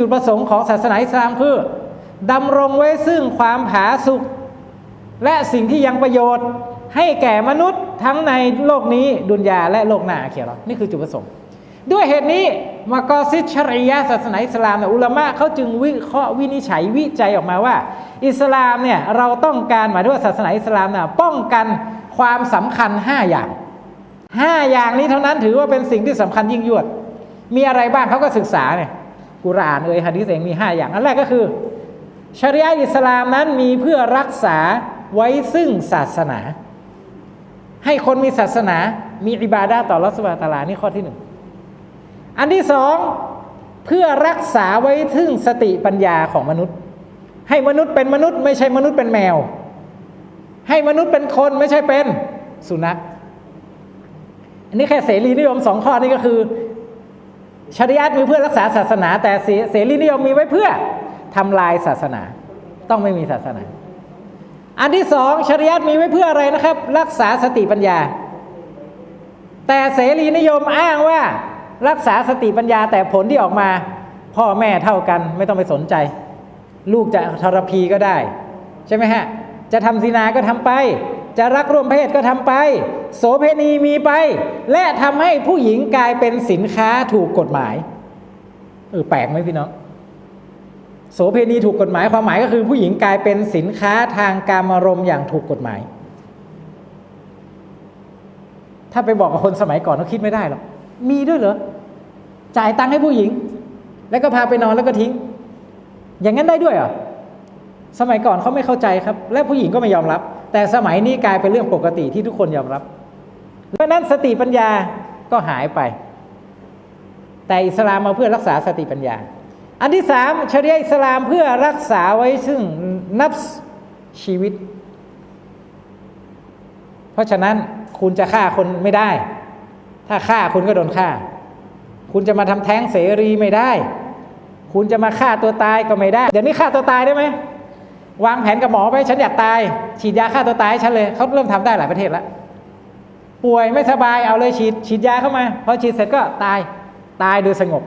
จุดประสงค์ของศาสนาอิสลามคือดำรงไว้ซึ่งความผาสุกและสิ่งที่ยังประโยชน์ ให้แก่มนุษย์ทั้งในโลกนี้ดุนยาและโลกหน้าเขียรอนี่คือจุดประสงค์ ด้วยเหตุนี้มากอซิชริยะศาสนาอิสลามเนี่ยอุลามะเขาจึงวิเคราะห์วินิจฉัยวิจัยออกมาว่า อิสลามเนี่ยเราต้องการหมายถึงว่าศาสนาอิสลามเนี่ยป้องกันความสำคัญ 5 อย่าง 5 อย่างนี้เท่านั้นถือว่าเป็นสิ่งที่สำคัญยิ่งยวด มีอะไรบ้างเขาก็ศึกษาเนี่ย กุรานเอ่ยฮะดีษเองมี 5 อย่าง อันแรกก็คือชริยะอิสลามนั้นมีเพื่อรักษาไว้ซึ่งศาสนา ให้คนมีศาสนา มีอิบาดาต่อรัสวาตาลานี่ข้อที่หนึ่งอันที่สองเพื่อรักษาไว้ถึงสติปัญญาของมนุษย์ ให้มนุษย์เป็นมนุษย์ ไม่ใช่มนุษย์เป็นแมว ให้มนุษย์เป็นคนไม่ใช่เป็นสุนัขอันนี้แค่เสรีนิยมสองข้อนี้ก็คือ ชริยัตมีเพื่อรักษาศาสนา แต่เสรีนิยมมีไว้เพื่อทำลายศาสนา ต้องไม่มีศาสนา อันที่สองชริยัตมีไว้เพื่ออะไรนะครับ รักษาสติปัญญา แต่เสรีนิยมอ้างว่ารักษาสติปัญญา แต่ผลที่ออกมา พ่อแม่เท่ากัน ไม่ต้องไปสนใจ ลูกจะทรพีก็ได้ ใช่ไหมฮะ จะทำศีนาก็ทำไป จะรักร่วมเพศก็ทำไป โสเพณีมีไป และทำให้ผู้หญิงกลายเป็นสินค้าถูกกฎหมายเออแปลกไหมพี่น้องโสเพณีถูกกฎหมายความหมายก็คือผู้หญิงกลายเป็นสินค้าทางการมารมอย่างถูกกฎหมาย ถ้าไปบอกกับคนสมัยก่อนเขาคิดไม่ได้หรอกมีด้วยเหรอจ่ายตังค์ให้ผู้หญิง แล้วก็พาไปนอนแล้วก็ทิ้ง อย่างนั้นได้ด้วยเหรอสมัยก่อนเขาไม่เข้าใจครับ และผู้หญิงก็ไม่ยอมรับ แต่สมัยนี้กลายเป็นเรื่องปกติที่ทุกคนยอมรับ เพราะนั้นสติปัญญาก็หายไป แต่อิสลามมาเพื่อรักษาสติปัญญา อันที่สามชริยอิสลามเพื่อรักษาไว้ซึ่งนับชีวิต เพราะฉะนั้นคุณจะฆ่าคนไม่ได้ ถ้าฆ่าคุณก็โดนฆ่า คุณจะมาทำแท้งเสรีไม่ได้ คุณจะมาฆ่าตัวตายก็ไม่ได้ เดี๋ยวนี้ฆ่าตัวตายได้ไหมวางแผนกับหมอไปฉันอยากตาย ฉีดยาฆ่าตัวตายให้ฉันเลยเขาเริ่มทำได้หลายประเทศแล้ว ป่วยไม่สบายเอาเลยฉีดฉีดยาเข้ามาพอฉีดเสร็จก็ตายตายโดยสงบ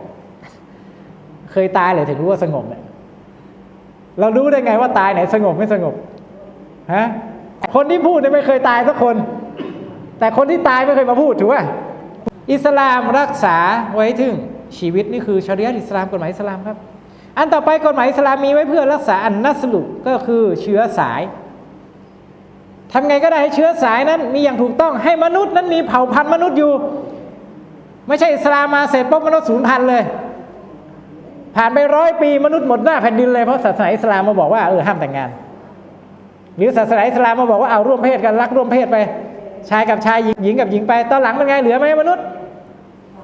เคยตายเลยถึงรู้ว่าสงบเนี่ยเรารู้ได้ไงว่าตายไหนสงบไม่สงบฮะคนที่พูดเนี่ยไม่เคยตายสักคน แต่คนที่ตายไม่เคยมาพูดถูกป่ะอิสลามรักษาไว้ถึงชีวิตนี่คือชริยะอิสลามกฎหมายอิสลามครับ อันต่อไปกฎหมายอิสลามมีไว้เพื่อรักษาอันนัสลุก็คือเชื้อสาย ทำไงก็ได้ให้เชื้อสายนั้นมีอย่างถูกต้องให้มนุษย์นั้นมีเผ่าพันธุ์มนุษย์อยู่ ไม่ใช่อิสลามมาเสร็จปุ๊บมนุษย์สูญพันธุ์เลย ผ่านไปร้อยปีมนุษย์หมดหน้าแผ่นดินเลยเพราะศาสนาอิสลามมาบอกว่าเออห้ามแต่งงาน หรือศาสนาอิสลามมาบอกว่าเอาร่วมเพศกันรักร่วมเพศไป ชายกับชายหญิงกับหญิงไป ตอนหลังเป็นไงเหลือไหมมนุษย์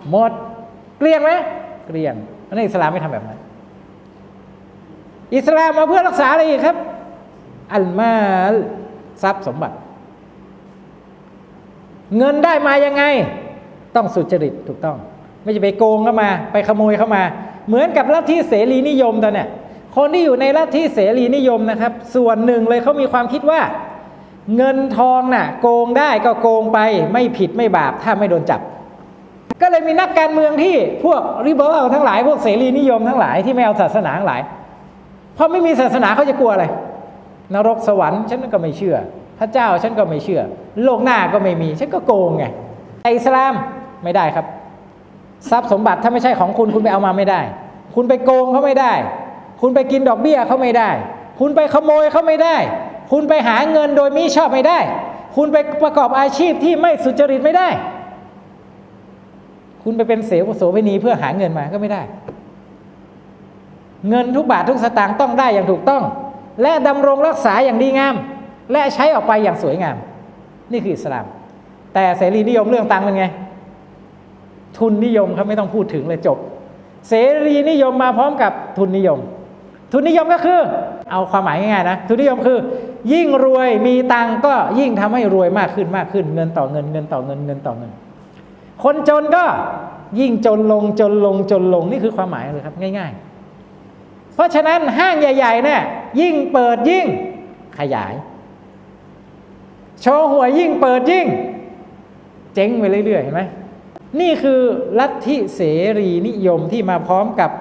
หมดเกลี้ยงไหมเกลี้ยงอันนี้อิสลามไม่ทำแบบนั้นอิสลามมาเพื่อรักษาอะไรอีกครับ อัลมาล ทรัพย์สมบัติ เงินได้มายังไง ต้องสุจริตถูกต้อง ไม่จะไปโกงเข้ามา ไปขโมยเข้ามา เหมือนกับลัทธิเสรีนิยมตอนเนี้ยคนที่อยู่ในลัทธิเสรีนิยมนะครับ ส่วนหนึ่งเลยเขามีความคิดว่า เงินทองน่ะ โกงได้ก็โกงไป ไม่ผิดไม่บาปถ้าไม่โดนจับ ก็เลยมีนักการเมืองที่พวกริเบอร์ทั้งหลายพวกเสรีนิยมทั้งหลายที่ไม่เอาศาสนาทั้งหลายเพราะไม่มีศาสนาเขาจะกลัวอะไร นรกสวรรค์ฉันก็ไม่เชื่อ พระเจ้าฉันก็ไม่เชื่อ โลกหน้าก็ไม่มี ฉันก็โกงไงแต่อิสลามไม่ได้ครับ ทรัพย์สมบัติถ้าไม่ใช่ของคุณคุณไปเอามาไม่ได้ คุณไปโกงเขาไม่ได้ คุณไปกินดอกเบี้ยเขาไม่ได้ คุณไปขโมยเขาไม่ได้ คุณไปหาเงินโดยมิชอบไม่ได้ คุณไปประกอบอาชีพที่ไม่สุจริตไม่ได้ คุณไปเป็นเสวโสเภณีเพื่อหาเงินมาก็ไม่ได้ เงินทุกบาททุกสตางค์ต้องได้อย่างถูกต้อง และดำรงรักษาอย่างดีงาม และใช้ออกไปอย่างสวยงาม นี่คืออิสลาม แต่เสรีนิยมเรื่องตังค์เป็นไง ทุนนิยมครับไม่ต้องพูดถึงเลยจบ เสรีนิยมมาพร้อมกับทุนนิยม ทุนนิยมก็คือ เอาความหมายง่ายๆนะทุนนิยมคือ ยิ่งรวยมีตังก็ยิ่งทำให้รวยมากขึ้นมากขึ้น เงินต่อเงินเงินต่อเงินเงินต่อเงิน คนจนก็ยิ่งจนลงจนลงจนลงนี่คือความหมายเลยครับง่าย ๆ เพราะฉะนั้นห้างใหญ่ๆเนี่ย ยิ่งเปิดยิ่งขยาย โชว์หวยยิ่งเปิดยิ่ง เจ๊งไปเรื่อยๆเห็นไหมนี่คือลัทธิเสรีนิยมที่มาพร้อมกับ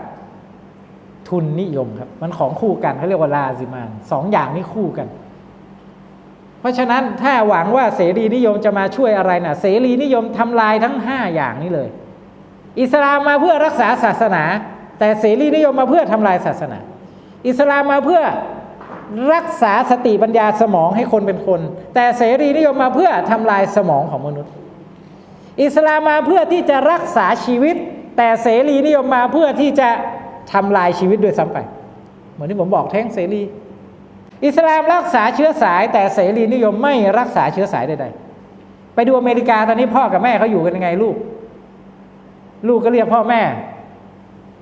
ทุนนิยมครับ มันของคู่กันเขาเรียกว่าลาซิมานสองอย่างนี้คู่กัน เพราะฉะนั้นถ้าหวังว่าเสรีนิยมจะมาช่วยอะไรนะเสรีนิยมทำลายทั้งห้าอย่างนี้เลย อิสลามมาเพื่อรักษาศาสนา แต่เสรีนิยมมาเพื่อทำลายศาสนา อิสลามมาเพื่อรักษาสติปัญญาสมองให้คนเป็นคน แต่เสรีนิยมมาเพื่อทำลายสมองของมนุษย์ อิสลามมาเพื่อที่จะรักษาชีวิต แต่เสรีนิยมมาเพื่อที่จะทำลายชีวิตด้วยซ้ำไป เหมือนที่ผมบอกแท้งเสรี อิสลามรักษาเชื้อสาย แต่เสรีนิยมไม่รักษาเชื้อสายใดๆไปดูอเมริกาตอนนี้พ่อกับแม่เขาอยู่กันยังไงลูก ลูกก็เรียกพ่อแม่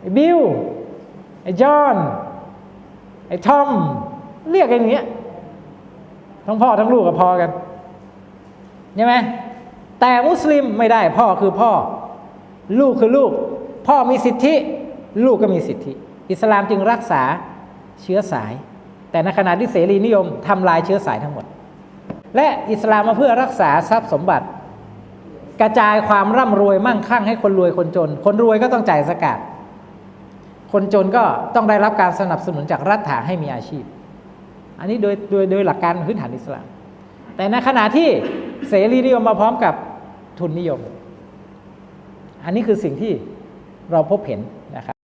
ไอ้บิลไอ้จอห์น ไอ้ทอม เรียกอย่างเงี้ย ทั้งพ่อทั้งลูกก็พอกัน ใช่ไหม แต่มุสลิมไม่ได้ พ่อคือพ่อ ลูกคือลูก พ่อมีสิทธิ ลูกก็มีสิทธิ อิสลามจึงรักษาเชื้อสาย แต่ในขณะที่เสรีนิยมทำลายเชื้อสายทั้งหมด และอิสลามมาเพื่อรักษาทรัพย์สมบัติ กระจายความร่ำรวยมั่งคั่งให้คนรวยคนจน คนรวยก็ต้องจ่ายสกาด คนจนก็ต้องได้รับการสนับสนุนจากรัฐาให้มีอาชีพ อันนี้โดยโดยโดยหลักการพื้นฐานอิสลาม แต่ในขณะที่เสรีนิยมมาพร้อมกับทุนนิยม อันนี้คือสิ่งที่เราพบเห็นนะครับ